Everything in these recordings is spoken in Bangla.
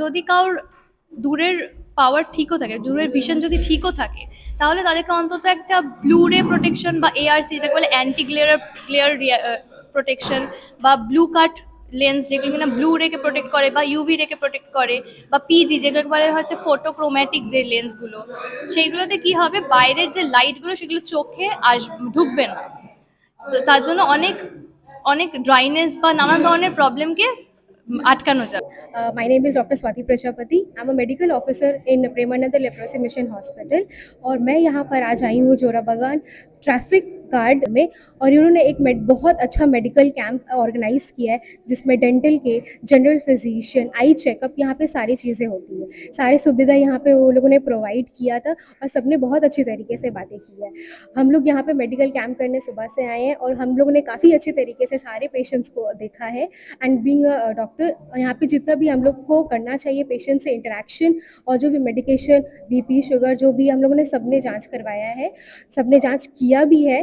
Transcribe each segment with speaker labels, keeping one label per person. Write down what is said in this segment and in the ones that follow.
Speaker 1: যদি কারোর দূরের পাওয়ার ঠিকও থাকে, দূরের ভিশন যদি ঠিকও থাকে, তাহলে তাদেরকে অন্তত একটা ব্লু রে প্রোটেকশন বা এআরসি যেটাকে বলে অ্যান্টি গ্লেয়ার গ্লেয়ার প্রোটেকশন বা ব্লু কাট লেন্স যেগুলো কিনা ব্লু রেকে প্রোটেক্ট করে বা ইউভি রেকে প্রোটেক্ট করে বা পিজি যেগুলো বলে হচ্ছে ফটোক্রোম্যাটিক যে লেন্সগুলো সেইগুলোতে কি হবে? বাইরের যে লাইটগুলো সেগুলো চোখে আস, ঢুকবে না। তো তার জন্য অনেক অনেক ড্রাইনেস বা নানান ধরনের প্রবলেমকে আটকানো যাবে
Speaker 2: Uh, my name is Dr. Swati Prajapati. I'm a medical officer in Premananda Leprosy Mission Hospital और मैं यहाँ पर आज आई हूँ जोरा बागान ट्रैफिक गार्ड में और इन्होंने एक med, बहुत अच्छा मेडिकल कैंप ऑर्गेनाइज किया है जिसमें डेंटल के जनरल फिजिशियन आई चेकअप यहाँ पे सारी चीज़ें होती है। सारी सुविधा यहाँ पे वो लोगों ने प्रोवाइड किया था और सबने बहुत अच्छी तरीके से बातें की है। हम लोग यहाँ पे मेडिकल कैंप करने सुबह से आए हैं और हम लोगों ने काफ़ी अच्छे तरीके से सारे पेशेंट्स को देखा है। एंड बींग डॉक्टर यहाँ पे जितना भी हम लोग को करना चाहिए पेशेंट से इंटरेक्शन और जो भी मेडिकेशन बीपी शुगर जो भी हम लोगों ने सबने जाँच करवाया है सबने जाँच किया भी है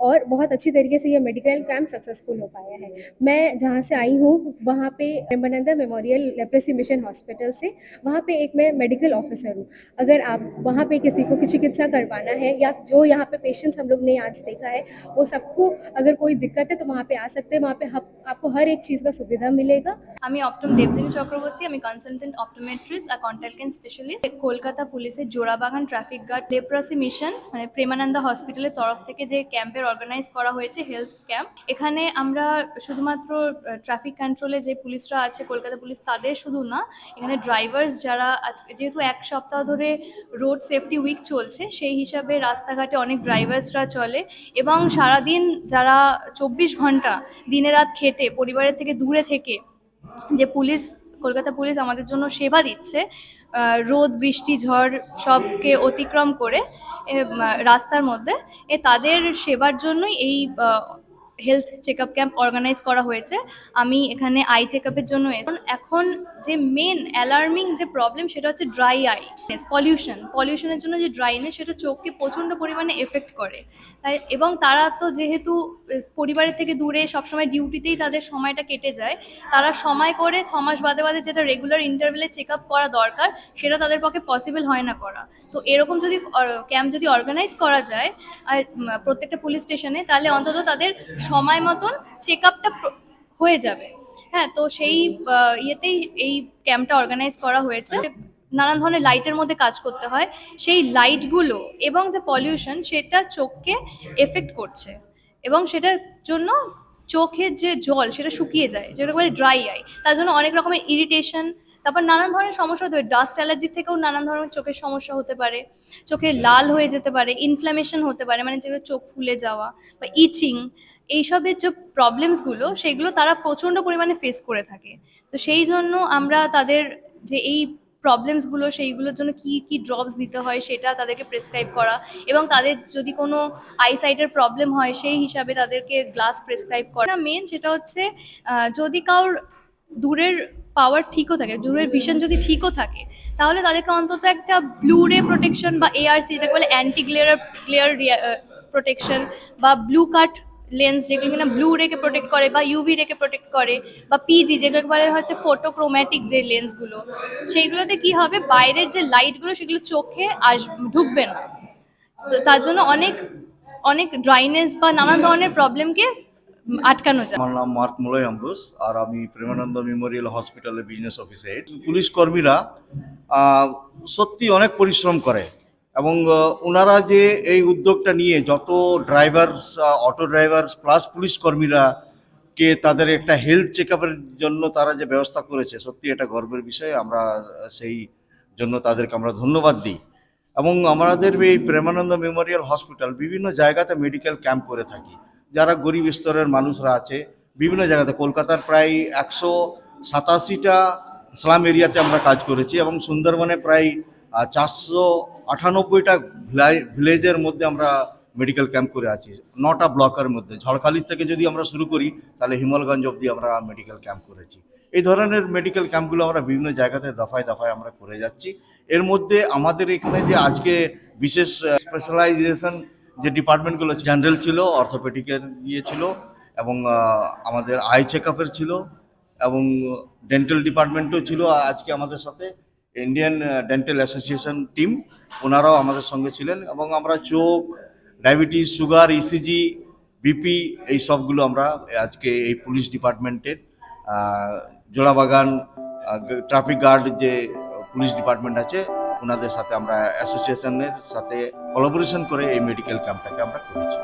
Speaker 2: और बहुत अच्छी तरीके से ये मेडिकल कैंप सक्सेसफुल हो पाया है मैं जहाँ से आई हूँ वहाँ पे Premananda memorial leprosy mission hospital से वहाँ पे एक मैं मेडिकल ऑफिसर हूँ अगर आप वहाँ पे किसी को चिकित्सा करवाना है या जो यहाँ पे पेशेंट्स हम लोग ने आज देखा है वो सबको अगर कोई दिक्कत है तो वहाँ पे आ सकते हैं वहाँ पे हब- आपको हर एक चीज़ का सुविधा मिलेगा
Speaker 1: আমি অপটম দেবজিনী চক্রবর্তী আমি কনসালটেন্ট অপটোমেট্রিস্ট আর কন্টাক্ট স্পেশালিস্ট কলকাতা পুলিশের Jorabagan traffic guard leprosy mission মানে প্রেমানন্দা হসপিটালের তরফ থেকে যে ক্যাম্পের অর্গানাইজ করা হয়েছে হেলথ ক্যাম্প এখানে আমরা শুধুমাত্র ট্রাফিক কন্ট্রোলে যে পুলিশরা আছে, কলকাতা পুলিশ তাদের শুধু না, এখানে ড্রাইভার্স যারা আজকে যেহেতু এক সপ্তাহ ধরে রোড সেফটি উইক চলছে, সেই হিসাবে রাস্তাঘাটে অনেক ড্রাইভার্সরা চলে এবং সারাদিন যারা চব্বিশ ঘণ্টা দিনে রাত খেটে, পরিবারের থেকে দূরে থেকে যে পুলিশ কলকাতা পুলিশ আমাদের জন্য সেবা দিচ্ছে। রোদ, বৃষ্টি, ঝড় সবকে অতিক্রম করে রাস্তার মধ্যে। এ, তাদের সেবার জন্যই এই health check up camp organise করা হয়েছে। আমি এখানে আই চেক আপের জন্য এখন যে মেন অ্যালার্মিং যে প্রবলেম সেটা হচ্ছে ড্রাই আই পলিউশন পলিউশনের জন্য যে ড্রাইনেস সেটা চোখকে প্রচণ্ড পরিমাণে এফেক্ট করে। তাই এবং তারা তো যেহেতু পরিবারের থেকে দূরে সবসময় ডিউটিতেই তাদের সময়টা কেটে যায়। তারা সময় করে ছ মাস বাদে বাদে যেটা রেগুলার ইন্টারভেলে চেক আপ করা দরকার, সেটা তাদের পক্ষে পসিবল হয় না করা। তো এরকম যদি ক্যাম্প যদি অর্গানাইজ করা যায় প্রত্যেকটা পুলিশ স্টেশনে তাহলে অন্তত তাদের সময় মতন চেক আপটা হয়ে যাবে। হ্যাঁ তো সেই ইয়েতেই এই ক্যাম্পটা অর্গানাইজ করা হয়েছে। নানান ধরনের লাইটের মধ্যে কাজ করতে হয়। সেই লাইটগুলো এবং যে পলিউশন সেটা চোখকে এফেক্ট করছে। এবং সেটার জন্য চোখের যে জল, সেটা শুকিয়ে যায়। যেটা বলে ড্রাই আই তার জন্য অনেক রকমের ইরিটেশন তারপর নানান ধরনের সমস্যা হতে পারে। ডাস্ট অ্যালার্জি থেকেও নানান ধরনের চোখের সমস্যা হতে পারে। চোখে লাল হয়ে যেতে পারে ইনফ্ল্যামেশন হতে পারে মানে যেগুলো চোখ ফুলে যাওয়া বা ইচিং এইসবের যে প্রবলেমসগুলো সেগুলো তারা প্রচণ্ড পরিমাণে ফেস করে থাকে। তো সেই জন্য আমরা তাদের যে এই প্রবলেমসগুলো সেইগুলোর জন্য কি কি ড্রপস দিতে হয়, সেটা তাদেরকে প্রেসক্রাইব করা এবং তাদের যদি কোনো আইসাইটের প্রবলেম হয়, সেই হিসাবে তাদেরকে গ্লাস প্রেসক্রাইব করা। মেন সেটা হচ্ছে যদি কারোর দূরের পাওয়ার ঠিকও থাকে, দূরের ভিশন যদি ঠিকও থাকে, তাহলে তাদেরকে অন্তত একটা ব্লু রে প্রোটেকশন বা এআরসি যেটাকে বলে অ্যান্টি গ্লেয়ার গ্লেয়ার প্রোটেকশন বা ব্লু কাট লেন্স যেগুলো কিনা ব্লু রেকে প্রোটেক্ট করে বা ইউভি রেকে প্রোটেক্ট করে বা পিজি যেগুলো বলে হচ্ছে ফটোক্রোম্যাটিক যে লেন্সগুলো সেইগুলোতে কি হবে? বাইরের যে লাইটগুলো সেগুলো চোখে আস, ঢুকবে না। তো তার জন্য অনেক অনেক ড্রাইনেস বা নানান ধরনের প্রবলেমকে আটকানো যায়।
Speaker 3: আমার নাম মার্ক মলয় আম্বুস আর আমি প্রেমানন্দ মেমোরিয়াল হসপিটালের বিজনেস অফিসার পুলিশ কর্মীরা সত্যি অনেক পরিশ্রম করে। এবং ওনারা যে এই উদ্যোগটা নিয়ে যত drivers auto drivers plus police কর্মীরা কে তাদের একটা হেলথ চেক জন্য তারা যে ব্যবস্থা করেছে, সত্যি এটা গর্বের বিষয়। আমরা সেই জন্য তাদেরকে আমরা ধন্যবাদ দিই। এবং আমাদের এই প্রেমানন্দ মেমোরিয়াল হসপিটাল বিভিন্ন জায়গাতে মেডিকেল ক্যাম্প করে থাকি। যারা গরিব স্তরের মানুষরা আছে, বিভিন্ন জায়গাতে। কলকাতার প্রায় একশো সাতাশিটা স্লাম এরিয়াতে আমরা কাজ করেছি এবং সুন্দরবনে প্রায় চারশো আটানব্বইটা ভিলেজের মধ্যে আমরা মেডিকেল ক্যাম্প করে আছি। নটা ব্লকের মধ্যে। ঝড়খালির থেকে যদি আমরা শুরু করি, তাহলে হিমলগঞ্জ অবধি আমরা মেডিকেল ক্যাম্প করেছি। এই ধরনের মেডিকেল ক্যাম্পগুলো আমরা বিভিন্ন জায়গাতে দফায় দফায় আমরা করে যাচ্ছি। এর মধ্যে আমাদের এখানে যে আজকে বিশেষ স্পেশালাইজেশন যে ডিপার্টমেন্টগুলো জেনারেল ছিল অর্থোপেডিকের ইয়ে ছিল, এবং আমাদের আই চেক ছিল, এবং ডেন্টাল ডিপার্টমেন্টও ছিল আজকে আমাদের সাথে। ইন্ডিয়ান ডেন্টাল অ্যাসোসিয়েশন টিম ওনারাও আমাদের সঙ্গে ছিলেন এবং আমরা চোখ ডায়াবেটিস সুগার ইসিজি বিপি এই সবগুলো আমরা আজকে এই পুলিশ ডিপার্টমেন্টের জোড়াবাগান ট্রাফিক গার্ড যে পুলিশ ডিপার্টমেন্ট আছে, ওনাদের সাথে আমরা অ্যাসোসিয়েশনের সাথে কোলাবোরেশন করে এই মেডিকেল ক্যাম্পটাকে আমরা করেছি।